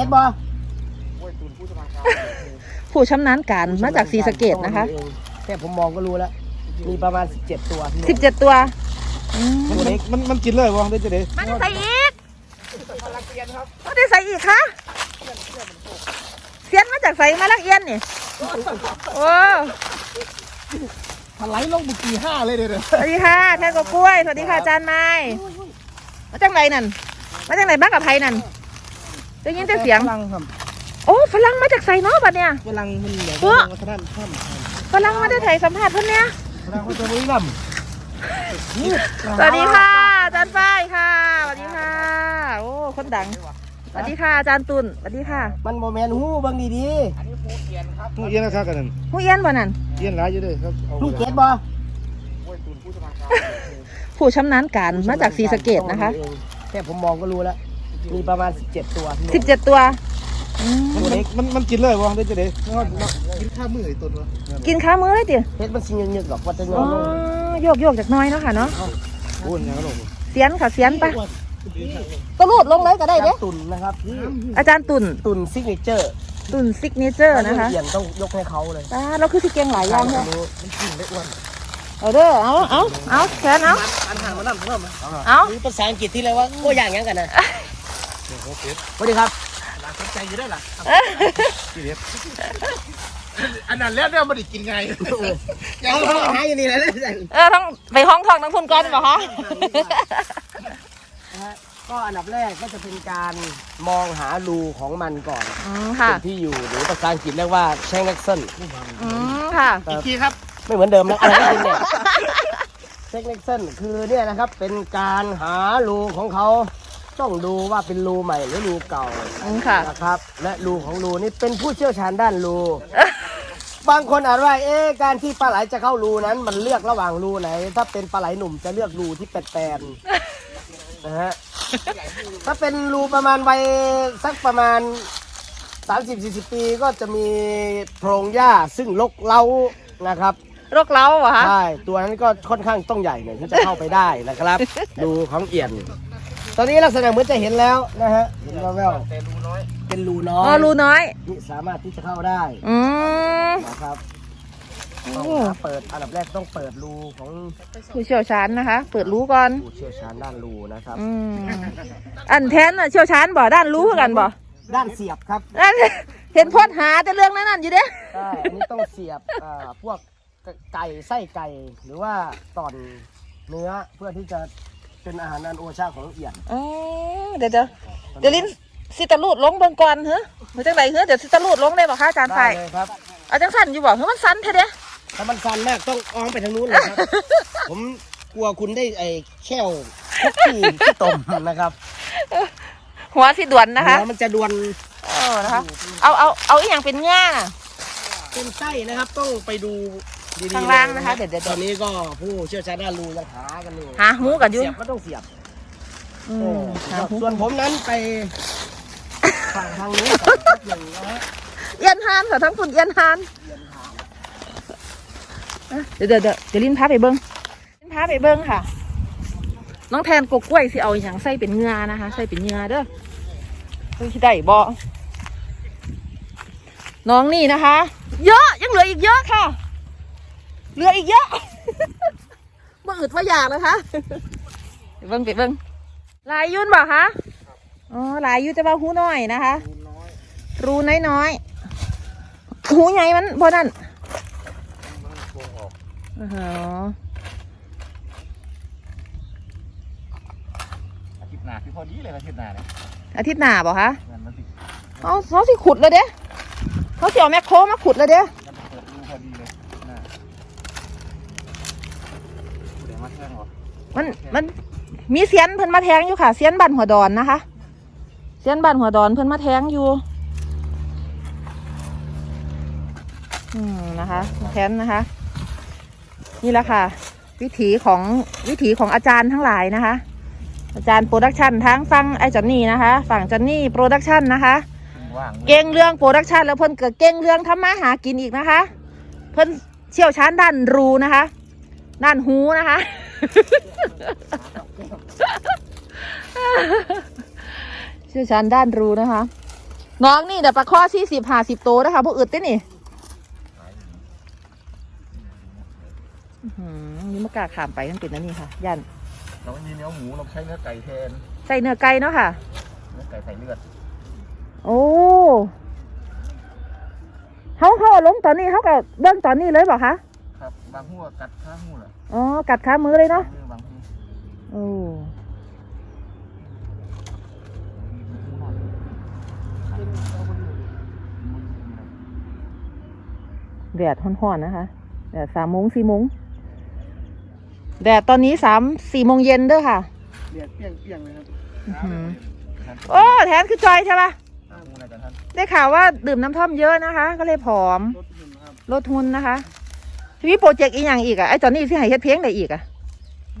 เฮ็ดบ่ผู้ชำนาญการมาจากศรีสะเกดนะคะแค่ผมมองก็รู้แล้ว มีประมาณ 17 ตัวที่สิบเจ็ดตัวอืมมันมันมันมันกินเลยวะได้จะได้มันได้ใส่อีกมันได้ใส่อีกคะเสียนมาจากใส่มาลักเอียนนี่โอ้ถลายลงบุกี่ห้าเลยเด้อสวัสดีค่ะแทนกบกล้วยสวัสดีค่ะอาจารย์ไม้มาจากไหนนั่นมาจากไหนบ้างกับไทยนั่น ได้ยินแต่เสียง ฝรั่งครับโอ้ฝรั่งมาจากไสเนาะบัดเนี่ย ฝรั่งมันแบบเออวัฒนธรรมฝรั่งมาได้ไทยสัมภาษณ์เพิ่นเนี่ย ฝรั่งเขาจะบุรีรัมย์สวัสดีค่ะอาจารย์ฝ้ายค่ะ สวัสดีค่ะ โอ้ คนดัง สวัสดีค่ะอาจารย์ตุลสวัสดีค่ะมันโมเมนหูเบิ่งดีผู้เอี้ยนนะครับกันนั่นผู้เอี้ยนบ่นั่นเอี้ยนหลายอยู่เด้วยครับเอาๆลูกเกดบ่ผู้ชำนาญการมาจากศรีสะเกดนะคะ แค่ผมมองก็รู้แล้ว มีประมาณ 17 ตัวที่สิบเจ็ดตัวอืมมันมันมันมันกินเลยวะได้จะได้กินข้าวมือไอ้ตัววะกินข้าวมื้อเลยติเฮ็ดมันสิยึกๆหรอกว่าจะยอ๋ออมลงโยกโยกจากหน้อยเนาะค่ะเนาะโอ้ยยังกระโดดเสียนค่ะเสียนปะก็รูดลงเลยก็ได้เด้ตุนนะครับอาจารย์ตุ่นตุนซิกเนเจอร์ตุ่นซิกเนเจอร์นะคะเปลี่ยนต้องยกให้เขาเลยอ่าเราคือสิเก่งหลายอย่างเนี่ยมันกินได้อ้วนเอาเด้อเอาเอาเอาแขนเอาอันห่างมานั่งเพิ่มเอามีภาษาอังกฤษที่เรียกว่าโอ้ย่างยังกันนะ สวัสดีครับสนใจอยู่ได้ล่ะกินเด็ดอันนั้นแล้วเนี่ยมันได้กินไงเอาเขาหาอยู่นี่แหละเออต้องไปห้องทองทั้งทุนก่อนเหรอคะก็อันดับแรกก็จะเป็นการมองหารูของมันก่อนอืมค่ะเป็นที่อยู่หรือภาษาอังกฤษเรียกว่าแชงเล็กเซนอืมค่ะอีกทีครับไม่เหมือนเดิมนะอะไรก็คุณเนี่ยแชงเล็กเซนคือเนี่ยนะครับเป็นการหารูของเขา ต้องดูว่าเป็นรูใหม่หรือรูเก่าอืมค่ะ นะครับ และรูของรูนี่เป็นผู้เชี่ยวชาญด้านรู บางคนอาจว่าเอ๊ะการที่ปลาไหลจะเข้ารูนั้น มันเลือกระหว่างรูไหน ถ้าเป็นปลาไหลหนุ่มจะเลือกรูที่แปลนๆนะฮะ ถ้าเป็นรูประมาณวัยสักประมาณ 30-40 ปีก็จะมีโพรงหญ้าซึ่งลกเล้านะครับ โรคเล้าเหรอคะ ใช่ ตัวนั้นก็ค่อนข้างต้องใหญ่หน่อยที่จะเข้าไปได้นะครับรูของเอียนต อนนี้ลักษณะเหมือนจะเห็นแล้วนะฮะเห็นแววๆเป็นรูน้ออ๋อยรูน้อย ที่สามารถที่จะเข้าได้อืมนะครับต้องโอ้หาเปิดอันดับแรกต้องเปิดรูของผู้เชี่ยวชาญนะคะ เปิดรู้ก่อน ผู้เชี่ยวชาญด้านรูนะครับ อืมอันแทนน่ะเชี่ยวชาญบ่ด้านรู้คือกันบ่ด้านเสียบครับด้านเห็นโพดหาแต่เรื่องนั้นนั่นอยู่เด้ใช่อันนี้ต้องเสียบอ่าพวกไก่ไส้ไก่หรือว่าตอนเนื้อเพื่อที่จะ เป็นอาหารอันโอชาของเอียนอ๋อเดี๋ยวเดี๋ยวเดี๋ยวลิ้นสิตะลูดลงเบิ่งก่อนเหรอมันจังไดเหรอเดี๋ยวสิตะลูดลงได้บ่คะอาจารย์ได้ฝ่ายเลยครับ เอาจังสั่นอยู่บ่เฮ้ยมันสั่นแท้เด้ ถ้ามันสั่นมากต้องอ้อมไปทางนู้นเลยครับ ผมกลัวคุณได้ไอ้แค่วคุกกี้ที่ต้มนะครับหัวสิด่วนนะคะหัวมันจะดวนเออนะคะ เอาเอาเอาอีหยังเป็นง่าน่ะ เป็นไส้นะครับ ต้องไปดูดีๆ ข้างล่างเยนะคะเดี๋ยวเดี๋ยวตอนนี้ก็ผู้เชี่ยวชาญด้านรูยังหากันอยู่หาหูกันอยู่เสียบก็ต้องเสียบอืเอมอหาหูส่วนผมนั้นไปฝั่งทางนู้นกับแป๊บหนึ่งนะฮะเอียนฮานค่ะทั้งฝุ่นเอียนฮานอะเดี๋ยวเดี๋ยวเดี๋ยวเดี๋ยวลิ้นพาไปเบิ้งลิ้นพาไปเบิ้งค่ะ น้องแทนกกกล้วยสิเอาอหย่างใส่เป็นเงานะคะ ใส่เป็นเงาเด้อเพิ่งคิดได้บ่น้องนี่นะคะ เยอะยังเหลืออีกเยอะค่ะ เหลืออีกเยอะบ่อึดว่าอยากนะคะไปเบิ้งไปเบิ้งลายยุ่นบ่คะอ๋อลายยุ่นจะว่าหูน้อยนะคะรูน้อยน้อยๆหูใหญ่มันบ่นั่นอ๋ออาทิตย์หน้าคือพอดีเลยอาทิตย์หน้าเนี่ยอาทิตย์หน้าบ่คะงานมันติดเอาเขาสิขุดเลยเด้เขาสิเอาแมคโครมาขุดเลยเด้ กันเปิดรูพอดีเลยน่าเดี๋ยวมาแท่งเหรอ มันมันมีเสียนเพิ่นมาแทงอยู่ค่ะ เสียนบ้านหัวดอนนะคะ เสียนบ้านหัวดอนเพิ่นมาแทงอยู่ อืมนะคะมาแทงนะคะ นี่แหละค่ะ วิถีของวิถีของอาจารย์ทั้งหลายนะคะ อาจารย์โปรดักชันทั้งฝั่งไอ้จอนนี่นะคะ ฝั่งจอนนี่โปรดักชันนะคะว่างเก่งเรื่องโปรดักชันแล้วเพิ่นเกิดเก่งเรื่องทำมาหากินอีกนะคะ เพิ่นเชี่ยวชาญด้านรูนะคะ ด้านหูนะคะ เชี่ยวชาญด้านรูนะคะ น้องนี่เดี๋ยวปลาข้อสี่สิบห้าสิบโตนะคะพวกอึดเด้นี่อื้อหือนี่มากล้าขามไปมันเป็นนั่นนี่ค่ะ ยันเราไม่มีเนื้อหมูเราใช้เนื้อไก่แทน ใส่เนื้อไก่เนาะค่ะ เนื้อไก่ใส่เลือด โอ้เขาเขาเอาลงตอนนี้เขากับเบื้องตอนนี้เลยเปล่าคะ ครับบางหัวกัดข้างหัวเหรออ๋อ กัดขามือเลยเนาะเนื้อบางหัวโอ้แดดห่อนๆนะคะแดดสามโมงสี่โมงแดดตอนนี้สามสี่โมงเย็นเด้อค่ะเดือดเปรี้ยงเปรี้ยงเลยครับอื้อหือครับโอ้แทนคือจอยใช่ปะบางหัวอะไรกันท่านได้ข่าวว่าดื่มน้ำท่อมเยอะนะคะ ก็เลยผอม รถหุ่นครับลดทุนนะคะ ทีนี้โปรเจกต์อีกอย่างอีกอะไอ้ตอนนี้ที่ให้เฮ็ดเพลงได้อีกอะ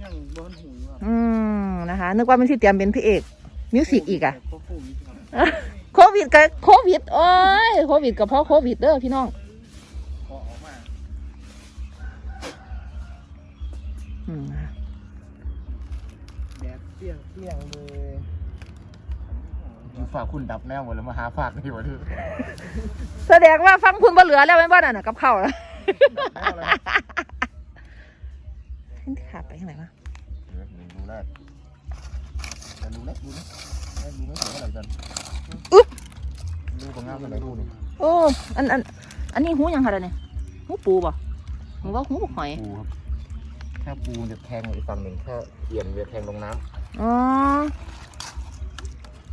ยังบ้านหุ่นครับอืมนะคะ นึกว่ามันที่เตรียมเป็นพระเอกมิวสิกอีกอะก็ฟูมิครับโควิดกับโควิดโอ้ยโควิดกับเพราะโควิดเด้อพี่น้องพอออกมาอืมแดดเปรี้ยงเปรี้ยงเลยอยู่ฝากคุณดับแนวหมดแล้วมาหาฝากนี่หมดเลยแสดงว่าฟังคุณบ่เหลือแล้วแม่นบ่นั่นน่ะกับข้าว นะขาดไปทางไหนวะเดี๋ยวดูแรกแต่ดูแรกดูนะแรกดูไม่สวยเท่าไหร่กันอุ๊บดูตรงงามอะไรดูนี่โอ้อันอันอันนี้หูยังคะเนี่ยหูปูบ่หูว่าหูหอยปูครับถ้าปูจะแทงอีกฝั่งหนึ่งถ้าเอียนจะแทงลงน้อ๋อ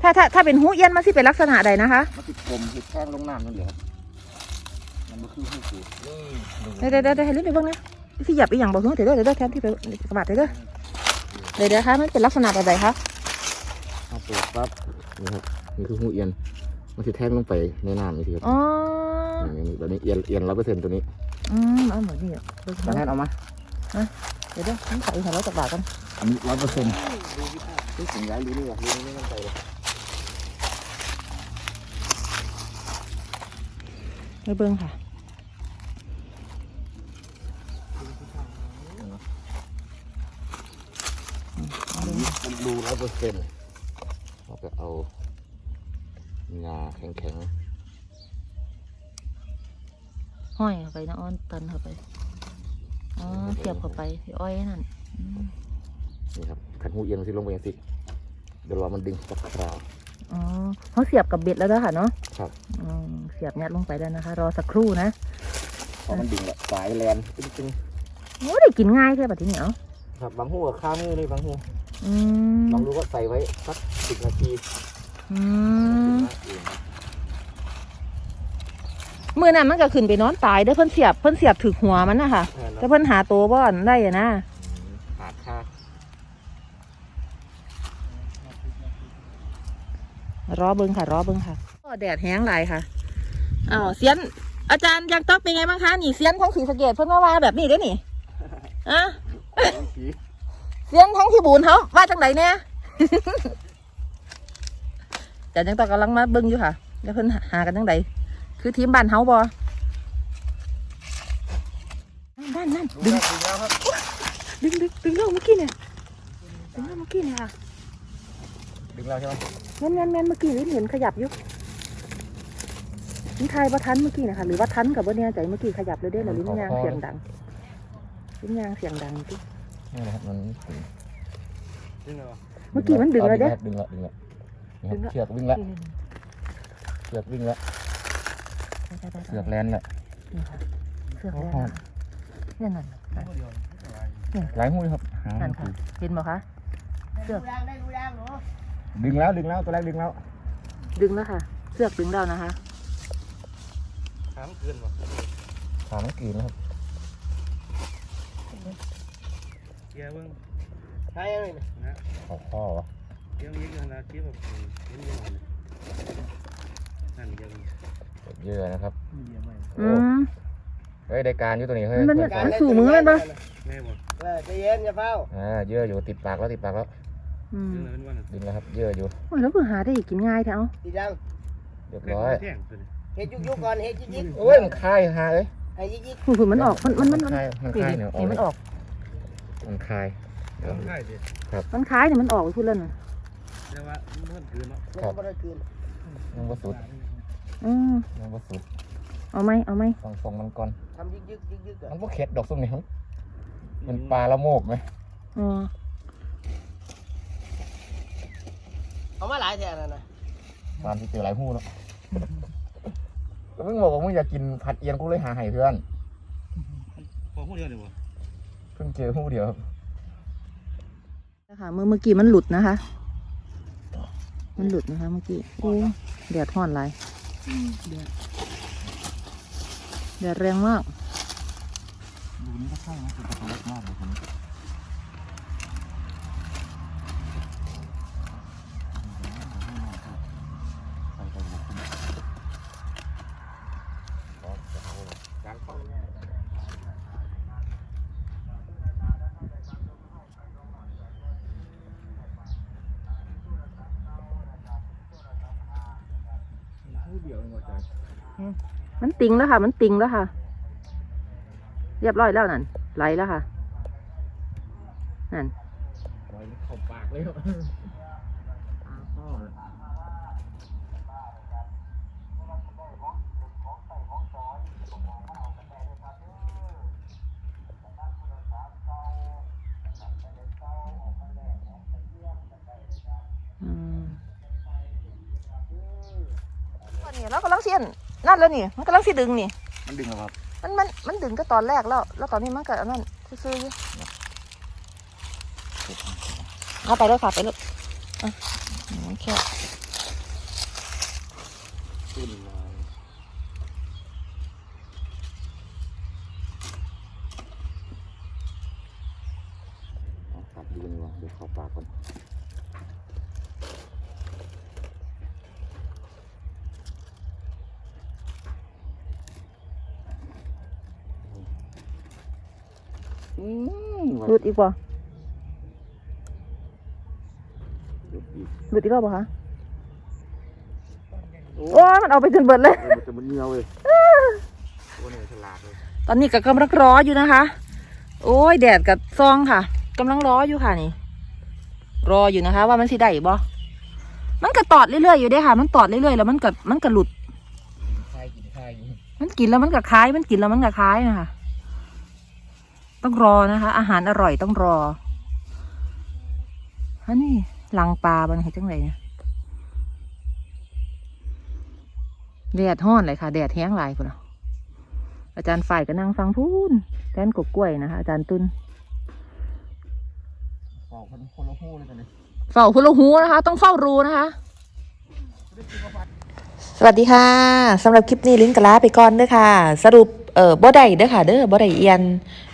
ถ้าถ้าถ้าเป็นหูเอี้ยนมันสิเป็นลักษณะใดนะคะำมันติดกลมติดแทงลงน้ำนั่นเดียวครับมันก็คือให้ปูนี่ดู เดี๋ยวเดี๋ยวเดี๋ยวให้ลิ้นไปเบ้างนะที่หยับไปอย่างบอกเฮ้ยเดี๋ยวเดี๋ยวเดี๋ยวแทนที่ไปสมัครเดี๋ยวเดี๋ยวเดี๋ยวเดี๋ยวคะมันเป็นลักษณะแบบใดคะเอาเปิดปั๊บนี่ครับนี่คือหูเอียนมันจะแทงลงไปในน้ำนี่สิครับอ๋อแบบนี้เอียนเอียนร้อยเปอร์เซ็นต์ตัวนี้อืมเอาเหมือนนี่อะเดี๋ยวมาแทนเอามาเดี๋ยวเดี๋ยวผมขออีกหน่ร้อยจากบาทกันอันนี้ร้อยเปอร์เซ็นต์นี่ถึงย้ายรู้นี่ว่ะรู้นี่ไม่มั่นใจเลยไปเบิ้งค่ะ นี้มันดูร้อยเปอร์เซ็นต์เราก็เอางาแข็งห้อยเข้าไปนะอ้อนตันเข้าไปอ๋อเสียบเข้าไปที่อ้อยนั่นอืมๆนี่ครับขันหูเอียนมันสิลงไปอย่างสิเดี๋ยวรอมันดึงสักคราวอ๋อเขาเสียบกับเบ็ดแล้วเด้อค่ะเนาะครับอืมเสียบยัดลงไปแล้วนะคะ รอสักครู่นะพอมันดึงละสายแลนตึ้งโอ้ได้กินง่ายแค่แบบนี้เหนียวๆครับบางหูกับข้ามือเลยบางหู อืมลองดูว่าใส่ไว้สักสิบนาทีอืมมือนั้นมันก็ขึ้นไปนอนตายเด้อเพิ่นเสียบเพิ่นเสียบถึกหัวมันนะคะแต่เพิ่นหาตัวบ่อนได้อะนะ ขาดค่ารอเบิ้งค่ะ รอเบิ้งค่ะก็แดดแห้งหลายค่ะอ้าวเสียน อาจารย์ยังต้องเป็นไงบ้างคะนี่เสียนของสีสะเกดเพิ่นมาว่าแบบนี้เด้อนี่อะ เสียนของที่บูนเขาว่าจังไหนเนี่ยแต่ยังต้องกำลังมาเบิ้งอยู่ค่ะแล้วเพิ่นหากันจังไหนคือทีมบ้านเฮาบ่นั่นนั่นดูแล้วดูแล้วครับดึงดึงดึงเล่าเมื่อกี้เนี่ยดึงเล่าเมื่อกี้เนี่ยค่ะดึงแล้วใช่ไหมแม่นแม่นแม่นเมื่อกี้ลิ้นเห็นขยับอยู่ลิ้นทายว่าทันเมื่อกี้นะคะหรือว่าทันกับว่าเนี่ยใจเมื่อกี้ขยับเลยได้หรือลิ้นยางเสียงดังลิ้นยางเสียงดังเมื่อกี้ นี่นะครับมันเมื่อกี้มันดึงเลยเด้ดึงแล้วดึงแล้วนี่ดึงคแล้รับเชือกวิ่งแล้วนี่เชือกวิ่งแล้วๆๆๆๆเชือกแลนแล้วนี่ค่ะเสือกแล้วนะเนี่ยนั่นน่ะหลายหูเลยครับหานั่นค่ะเห็นบ่คะดูแรงได้ดูแรงหนูดึงแล้วดึงแล้วตัวแรกดึงแล้ว ดึงแล้วค่ะ เสือกดึงแล้วนะคะขามันเกินว่ะขามันกินนะครับเกียร์เบิ้งใช่ไหมเนี่ยขอข้อวะเกียร์ยิงกันนะเกียร์แบบเย็นยังไงนั่นยังเยอะนะครับอืมเฮ้ยได้การอยู่ตัวนี้เฮ้ยมันเฮ้ยมันสู่มือมันปะแม่บอกเออใจเย็นอย่าเฝ้าอ่าเยอะอยู่ติดปากแล้วติดปากแล้วอืมยังเลยวันดึงแล้วครับเยอะอยู่โอ้ยแล้วเพิ่งหาได้อีกกินง่ายแท้เอาดีจังเรียบเล็กร้อยแท่งตัวนี้เฮ็ดยุกยุกก่อนเฮ็ดยิกยิกโอ้ยมันคายฮะเอ้ยให้ยิกยิกหุ่นมันออกมันมันมันมันคายมันนี่คายนี่เนี่ยออนี่กมันออก มันคายเดี๋ยวใช่ดิมันคล้ายเนี่ยมันออกไปพูดเล่นน่ะแต่ว่ามันเกินเนาะมันก็บ่ได้คืนมันก็สุดอืมมันก็สุดเอาไหมเอาไหมต้องส่งมันก่อน ทำยึกยึกยึกยึกอะมันก็เข็ดดอกส้มนี่ครับมันปลาละโมกไหมอ๋อเอามาหลายแทนนะนะตามที่เจอหลายหู้เนาะมึงบอกว่ามึงอยากกินผัดเอียนกูเลยหาให้เพื่อน พอพูดเดียวเลยวะ เพิ่งเจอหู้เดียวครับนะคะเมื่อเมื่อกี้มันหลุดนะคะ มันหลุดนะคะ เมื่อกี้โอ้แดดห่อนไรแดดแดดแรงมากดูนี่ก็ใช่นะคือตัวเล็กมากเลยคนนี้การเข้า มันติงแล้วค่ะ มันติงแล้วค่ะ เรียบร้อยแล้วนั่นไหลแล้วค่ะ นั่นไว้เข้าปากเลยครับปลาพ่อเลยอืม ตอนนี้เรากำลังเสียนนั่นแล้วนี่ มันกำลังสิดึงนี่ มันดึงเหรอครับ มันมันมันดึงก็ตอนแรกแล้ว แล้วตอนนี้มันก็อันนั้นซื้อๆอยู่เอาไปเลยค่ะไปเลยอะอืมแค่ขึ้นมาเอาครับดูนี่ว่าเดี๋ยวเข้าปากก่อน อืมหลุดอีกบ่หลุดอีกหลุดอีกแล้วบ่คะโอ้ยมันเอาไปจนเบิดเลยเออมันจะมันเงียวเลยตัวนี้ฉลาดเลยตอนนี้ก็กำลังรออยู่นะคะ โอ้ยแดดกับซองค่ะกำลังรออยู่ค่ะนี่ รออยู่นะคะ ว่ามันสิได้บ่มันก็ตอดเรื่อยๆอยู่เด้ค่ะ มันตอดเรื่อยๆแล้วมันก็มันก็หลุดคายกินคายอยู่มันกินแล้วมันก็คล้าย มันกินแล้วมันก็คล้ายนะคะ ต้องรอนะคะ อาหารอร่อยต้องรออันนี้ลังปลาบันเห็นจังไรเนี่ยแดดห้อนเลยค่ะแดดแห้งหลายคนละอาจารย์ฝ่ายก็นั่งฟังพูนแทนกบกล้วยนะคะอาจารย์ตุนเป่าคนคนละหู้เลยกันเลยเฝ้าคุณลูกหูนะคะ ต้องเฝ้ารูนะคะ สวัสดีค่ะสำหรับคลิปนี้ลิ้นกะลาไปก่อนเด้อค่ะ สรุปเออบ่ได้เด้อค่ะ เด้อบ่ได้เอียน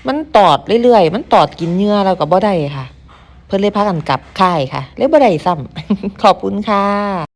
มันตอดเรื่อยๆ มันตอดกินเนื้อแล้วก็บ่ได้ค่ะ เพิ่นเลยพากันกลับค่ายค่ะ เลยบ่ได้ซ้ำขอบคุณค่ะ